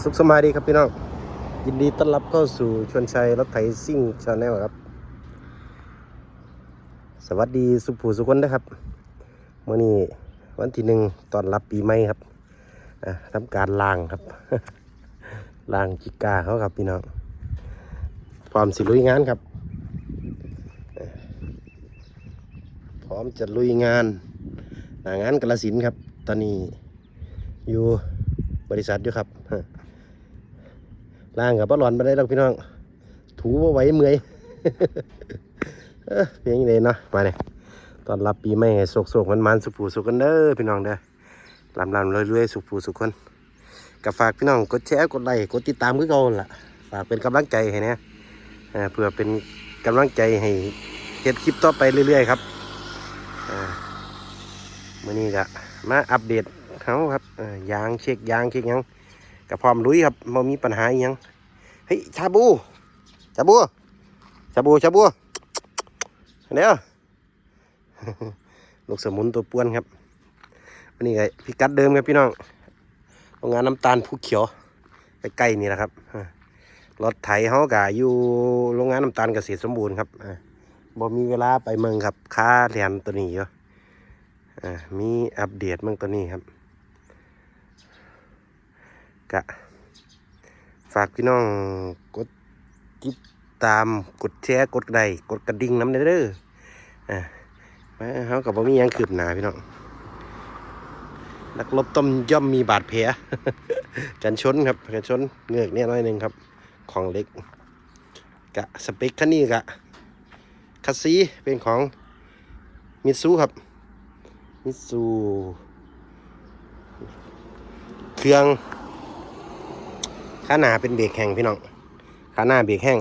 สุขสบายดีครับพี่น้อง ยินดีต้อนรับเข้าสู่ชวนชัยรถไถซิ่งชาแนลครับ สวัสดีสุภูสุคนนะครับเมื่อนี้วันที่หนึ่งตอนรับปีใหม่ครับอ่าทำการล้างครับล้างจิกาเขาครับพี่น้องพร้อมสิลุยงานครับ พร้อมจะลุยงานหน้างานกระสินครับ ตอนนี้อยู่ บริษัทอยู่ครับล่างกับป้าหลอนมาได้แล้วพี่น้อง ถูบ่ไหวเมื่อยเพียงเลยเนาะมาเลยตอนรับปีใหม่ให้โศกมันมันสุขผูสุขกันเด้อพี่น้องเด้อลำลำเรวยๆสุขผูสุขคนกับฝากพี่น้องกดแชร์กดไลค์กดติดตามคือเก่าล่ะ ฝากเป็นกำลังใจให้เนี่ยเพื่อเป็นกำลังใจให้เฮ็ดคลิปต่อไปเรื่อยๆครับอ่ามื่อนี้ก็มาอัปเดต เขาครับยางเช็คยางเช็คยังกับพร้อมลุยครับไม่มีปัญหาอยังเฮ้ยชาบูชาบูชาบูชาบูเดี๋ยวลูกสมุนตัวป้วนครับวันนี้ไงพิกัดเดิมครับพี่น้องโรงงานน้ำตาลผู้เขียวใกล้ๆนี่แหละครับรถไถเขากะอยู่โรงงานน้ำตาลเกษตรสมบูรณ์ครับบ่มีเวลาไปเมืองครับค่าเรียนตัวนี้อยู่อ่ามีอัปเดตเมืองตัวนี้ครับ กะ ฝากพี่น้องกดติดตามกดแชร์กดไลค์กดกระดิ่งน้ำเด้ออ่ามาเขากับว่ามียังคืบหนาพี่น้องนักรบต้มย่อมมีบาดแผลกันชนครับกันชนเงือกเนี่ยน้อยหนึ่งครับ ของเล็กกะสเปคคันนี้กะคัสซีเป็นของมิตซูครับมิตซูเครื่อง ขาหน้าเป็นเบรกแห้งพี่น้อง ขาหน้าเบรกแห้ง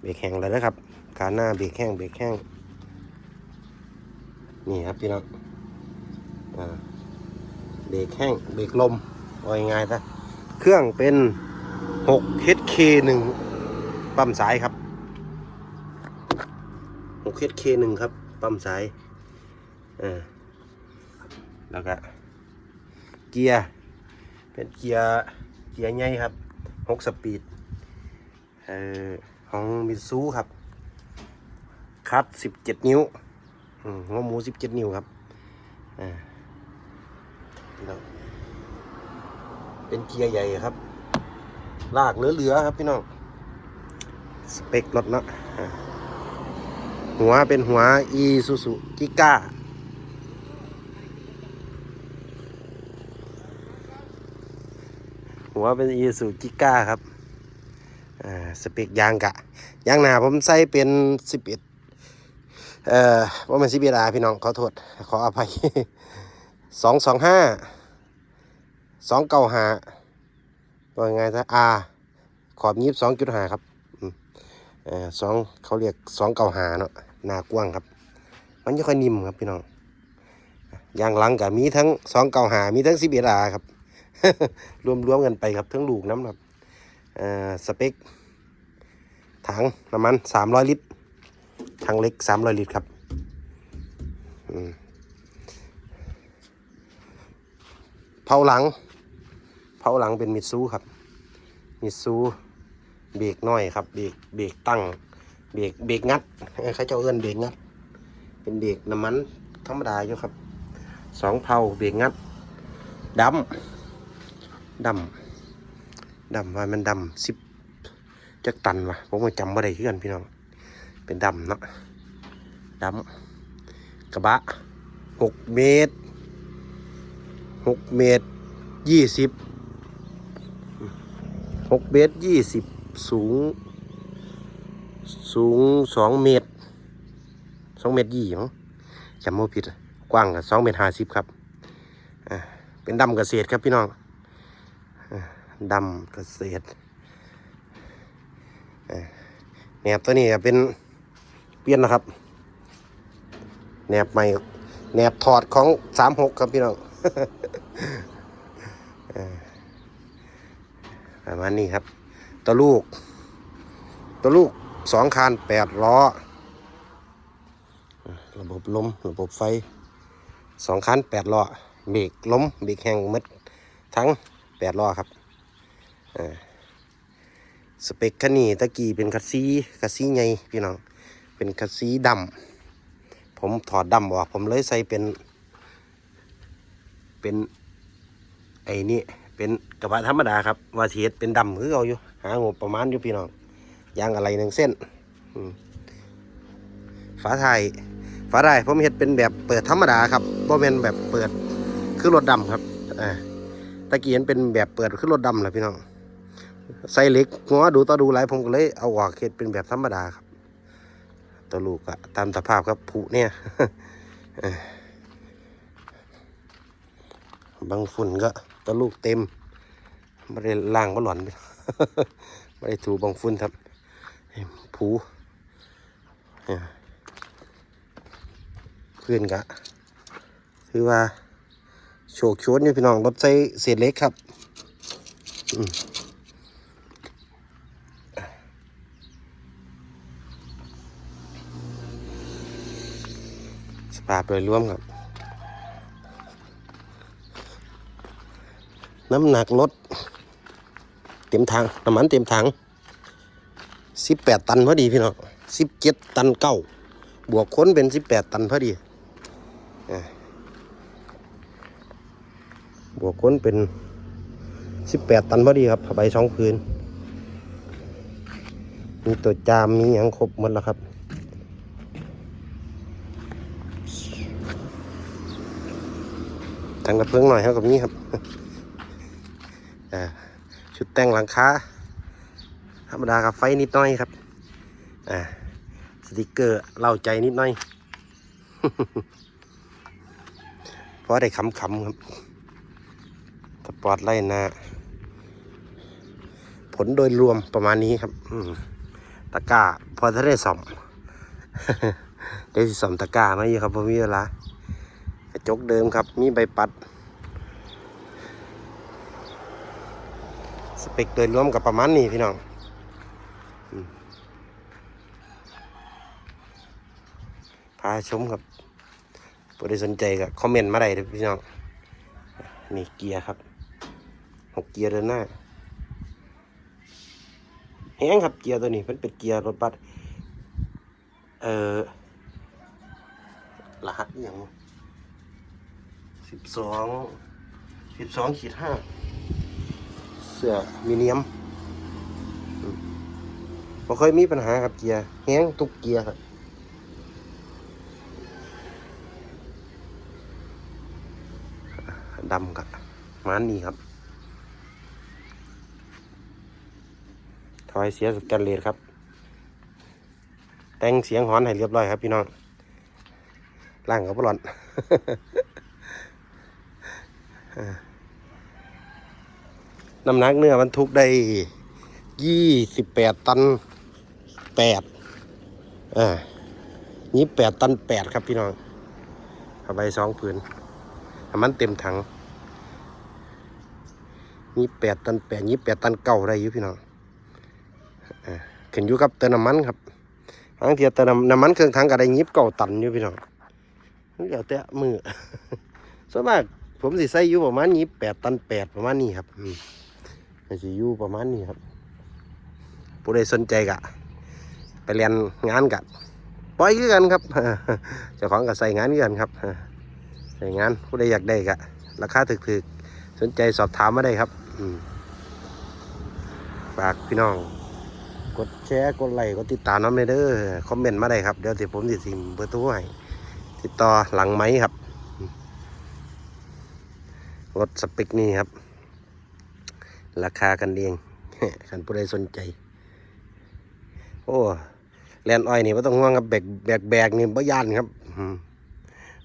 เบรกแห้งเลยนะครับ ขาหน้าเบรกแห้งเบรกแห้ง นี่ครับพี่น้องอเบรกแห้งเบรกลมเอาง่ายๆซะเครื่องเป็น6 HK 1ปั๊มสายครับ6 HK 1ครับปั๊มสายอ่าแล้วก็เกียร์เป็นเกียร์ เกียร์ใหญ่ครับหกสปีดเอ่อของมิซูครับคัดสิบเจ็ดนิ้วอืมหัวหมูสิบเจ็ดนิ้วครับอ่าเป็นเกียร์ใหญ่ครับ ลากเหลือๆครับพี่น้อง สเปครถเนาะหัวเป็นหัวอีซูซูกิก้า หัวเป็นอีซูกิก้าครับอ่าสเปกยางกะยางหนาผมใส่เป็นสิบเอ็ดเอ่อว่ามันสิบเอ็ดอาพี่น้องขอโทษขออภัยสองสองห้าสองเก้าหาว่าไงซะอาขอบยีบสองจุดหาครับเอ่อสองเขาเรียกสองเก้าหาเนาะหนากว้างครับ มันจะค่อยนิ่มครับพี่น้องยางหลังกะมีทั้งสองเก้าหามีทั้งสิบเอ็ดอาครับ รวมรวมๆกันไปครับทั้งลูกน้ำครับสเปค ถังน้ำมันสามร้อยลิตร ถังเล็กสามร้อยลิตรครับเผาหลัง เผาหลังเป็นมิตซูครับ มิตซูเบรกน้อยครับ เบรกเบรกตั้ง เบรกเบรกงัดเอ้ยเขาเจ้าเอื้อนเบรกงัด เป็นเบรกน้ำมันธรรมดาอยู่ครับสองเผาเบรกงัดดำ ดำดำว่ามันดำสิบจักตันวะผมก็จำบ่ได้คือกันพี่น้อง เป็นดำเนาะดำกระบะหกเมตรหกเมตรยี่สิบหกเมตรยี่สิบสูง สูงสองเมตรสองเมตรยี่มั้งจำไม่ผิด กว้างกับสองเมตรห้าสิบครับ เป็นดำเกษตรครับพี่น้อง ดำเกษตรแหนบตัวนี้เป็นเปลี่ยนนะครับแหนบใหม่แหนบถอดของสามหกครับพี่น้องอ่อประมาณนี้ครับ ตัวลูก ตัวลูกสองคานแปดล้อ ระบบลมระบบไฟสองคันแปดล้อเบรกล้มเบรกแห้งมัดทั้งแปดล้อครับ สเปคคันนี้ตะกี้เป็นคัสซีคัสซีใหญ่พี่น้อง เป็นคัสซีดำผมถอดดำออก ผมเลยใส่เป็น เป็น ไอ้นี่ เป็นกระบะธรรมดาครับว่าสิเฮ็ดเป็นดำคือเอาอยู่ หางบประมาณอยู่พี่น้อง ยางอะไรหนึ่งเส้นฝาไทายฝาไทายผมเฮ็ดเป็นแบบเปิดธรรมดาครับบ่เป็นแบบเปิดคือรถดำครับอ่าตะกี้เห็นเป็นแบบเปิดคือรถดำแหละพี่น้อง ใส่เหล็กงัวดูต่อดูหลายผมก็เลยเอาออกเฮ็ดเป็นแบบธรรมดาครับ ตัวลูกอะตามสภาพครับผุเนี่ยเอ้ยบางฝุ่นก็ตัวลูกเต็มไม่ได้ล่างก็หล่อนไม่ได้ถูบางฝุ่นครับผูเอ้ยพื้นกะถือว่าโชคโชนอยู่พี่น้องรถใส่เศษเล็กครับ อืม สภาโดยรวมครับ น้ำหนักรถเต็มทางน้ำมันเต็มถังสิบแปดตันพอดีพี่น้องสิบเจ็ดตันเก้าบวกค้นเป็นสิบแปดตันพอดีบวกค้นเป็นสิบแปดตันพอดีครับผ้าใบสองพื้น มีตัวจามมีอย่างครบหมดแล้วครับ ทางกระเพื่องหน่อยครับกับนี้ครับอ่าชุดแต่งหลังคาธรรมดากับไฟนิดหน่อยครับอ่าสติกเกอร์เล่าใจนิดหน่อยเพราะได้ขำๆครับสปอร์ตไล่หน้าผลโดยรวมประมาณนี้ครับตะกร้าพอถ้าได้ซ่อม ได้สอมตะกร้ามาอยครับพอมีเวลากร จกเดิมครับ มีใบปัด สเปคโดยรวมกับประมาณนี้พี่น้องพาชมครับผู้ใดสนใจก็คอมเมนต์มาได้เลยพี่น้อง นี่เกียร์ครับหกเกียร์เดินหน้าแห้งครับเกียร์ตัวนี้มันเป็นเกียร์รถบัสเอ่อรหัสอย่าง สิบสองสิบสองขีดห้าเสื้อมีเนียมอืมบ่เคยมีปัญหาครับเกียร์แห้งทุกเกียร์ครับดำกับมันนี่ครับ ถอยเสียสแกนเลสครับ แต่งเสียงหอนให้เรียบร้อยครับพี่น้องล่างกับปลอน น้ำหนักเนื้อมันทุกได้ยี่สิบแปดตันแปดอ่านี่แปดตันแปดครับพี่น้องเอาไปสองผืนน้ำมันเต็มถังนี่แปดตันแปดนี่แปดตันเก่าได้อยู่พี่น้องอ่าขึ้นอยู่กับเติมน้ำมันครับบางทีเติมน้ำน้ำมันเครื่องถังก็ได้ยิบเก่าตันอยู่พี่น้องนี่เดี๋ยวแต่มือส่วนมาก ผมสิใส่อยู่ประมาณนี้แปดตันแปดประมาณนี้ครับอืมสิอยู่ประมาณนี้ครับผู้ใดสนใจกะ ไปเรียนงานกันปล่อยกันครับเจ้าของก็ใส่งานกันครับใส่งานผู้ใดอยากได้กะราคาถึกๆสนใจสอบถามมาได้ครับอืมฝากพี่น้อง กดแชร์กดไลค์กดติดตามน้ำเลยเด้อคอมเมนต์มาได้ครับเดี๋ยวที่ผมจะสิมเบอร์โทรให้ติดต่อหลังไหมครับ รถสเปกนี่ครับ ราคากันเองขันผู้ใดสนใจ โอ้แลนอ้อยนี่ไม่ต้องห่วงครับแบกแบกแบกนี่บ่ยานครับ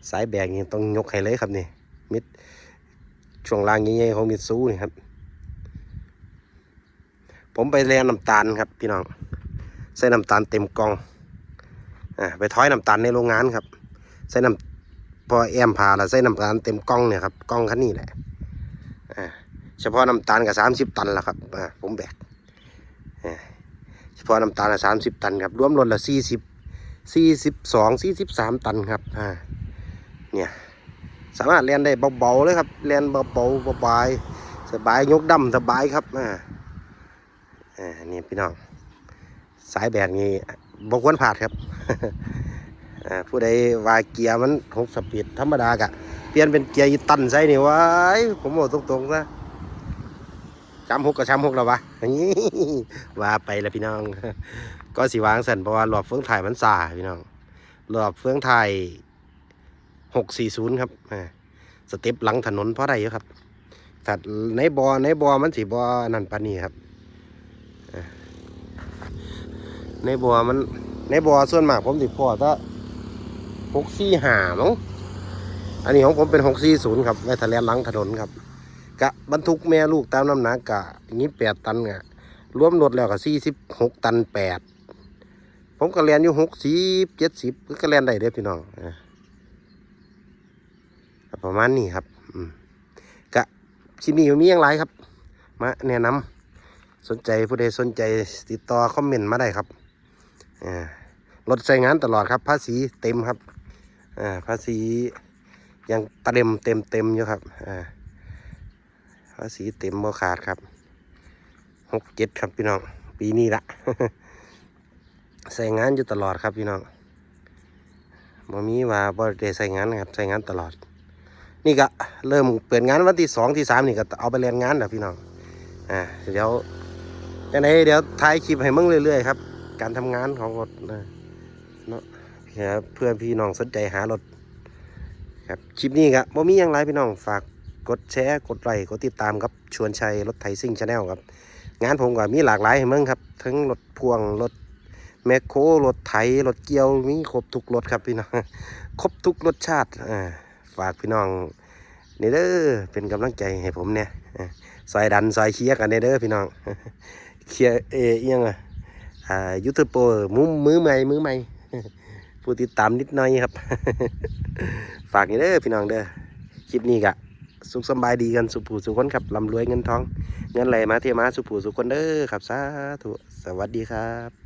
สายแบกนี่ต้องยกให้เลยครับนี่มิดช่วงล่างใหญ่ๆของมิดซูนี่ครับ ผมไปแลนน้ำตาลครับ พี่น้องใส่น้ำตาลเต็มกองอ่าไปท้อยน้ำตาลในโรงงานครับ ใส่น้ำ พอแอมพาแล้วใส่น้ำตาลเต็มกล่องเนี่ยครับกล่องคันนี้แหละเฉพาะน้ำตาลกับสามสิบตันละครับผมแบกเฉพาะน้ำตาลละสามสิบตันครับรวมรถละสี่สิบสี่สิบสองสี่สิบสามตันครับเนี่ยสามารถเรียนได้เบาๆเลยครับเรียนเบาๆสบายสบายยกดำสบายครับอ่าอ่านี่พี่น้องสายแบบนี้บกวนผ่าดครับ ผู้ใดว่าเกียร์มันหกสปีดธรรมดากะ เปลี่ยนเป็นเกียร์อีตันใส่นี่ว้ายผมบอกตรงๆนะจำหกกับจำหกแล้ววะว่าไปแล้วพี่น้อง ก็สิวางสันเพราะว่าหลอดเฟืองถ่ายมันสาพี่น้องหลอดเฟืองถ่ายหกสี่ศูนย์ครับสเต็ปหลังถนนเพราะอะไรครับถ้าในบอในบอมันสีบอนั่นปานีครับในบอมันในบอส่วนมากผมสิพอถ้า หกสี่ห้ามั้งอันนี้ของผมเป็น640ครับไว้ทะเลนหลังถนนครับ กะบรรทุกแม่ลูกตามน้ำหนักกะอย่างนี้8ตันเนี่ยรวมรถแล้วก็46ตัน8ผมก็เรียนอยู่60 70ก็เรียนได้เด้อพี่น้องประมาณนี้ครับกะชิมีมีอย่างไรครับ มาแนะนำสนใจผู้ใดสนใจติดต่อคอมเมนต์มาได้ครับรถใช้งานตลอดครับภาษีเต็มครับ อ่าภาษียังเต็มเต็มเต็มอยู่ครับอ่าภาษีเต็มบ่ขาดครับหกเจ็ดครับพี่น้อง ปีนี้ละใส่งานอยู่ตลอดครับพี่น้องบ่มีว่าบ่ได้ใส่งานครับใส่งานตลอด นี่ก็เริ่มเปิดงานวันที่สองที่สามนี่ก็เอาไปเรียนงานแล้วพี่น้องอ่าเดี๋ยวจังไดเดี๋ยวถ่ายคลิปให้มึงเรื่อยๆครับ การทำงานของรถเนาะ เพื่อเพื่อนพี่น้องสนใจหารถครับคลิปนี้ครับบ่มีอย่างไรพี่น้องฝากกดแชร์กดไลค์กดติดตามครับชวนชัยรถไถซิ่งชาแนลครับ งานผมก็มีหลากหลายให้มืองครับ ทั้งรถพ่วงรถแมคโครรถไถรถเกียวมีครบทุกรถครับพี่น้องครบทุกรสชาติฝากพี่น้องนี่เด้อเป็นกำลังใจให้ผมเนี่ยอ่าซอยดันซอยเชียกันเนเด้อพี่น้องเคียเอเอียงอะยูทูบเบอร์มือมือใหม่มือใหม่ ผู้ติดตามนิดหน่อยครับ ฝากนี่เด้อพี่น้องเด้อคลิปนี้กะสุขสบายดีกันสุผูสุขคนครับลำรวยเงินทอง เงินไหลมาเทมาสุผูสุขคนเด้อครับสาธุสวัสดีครับ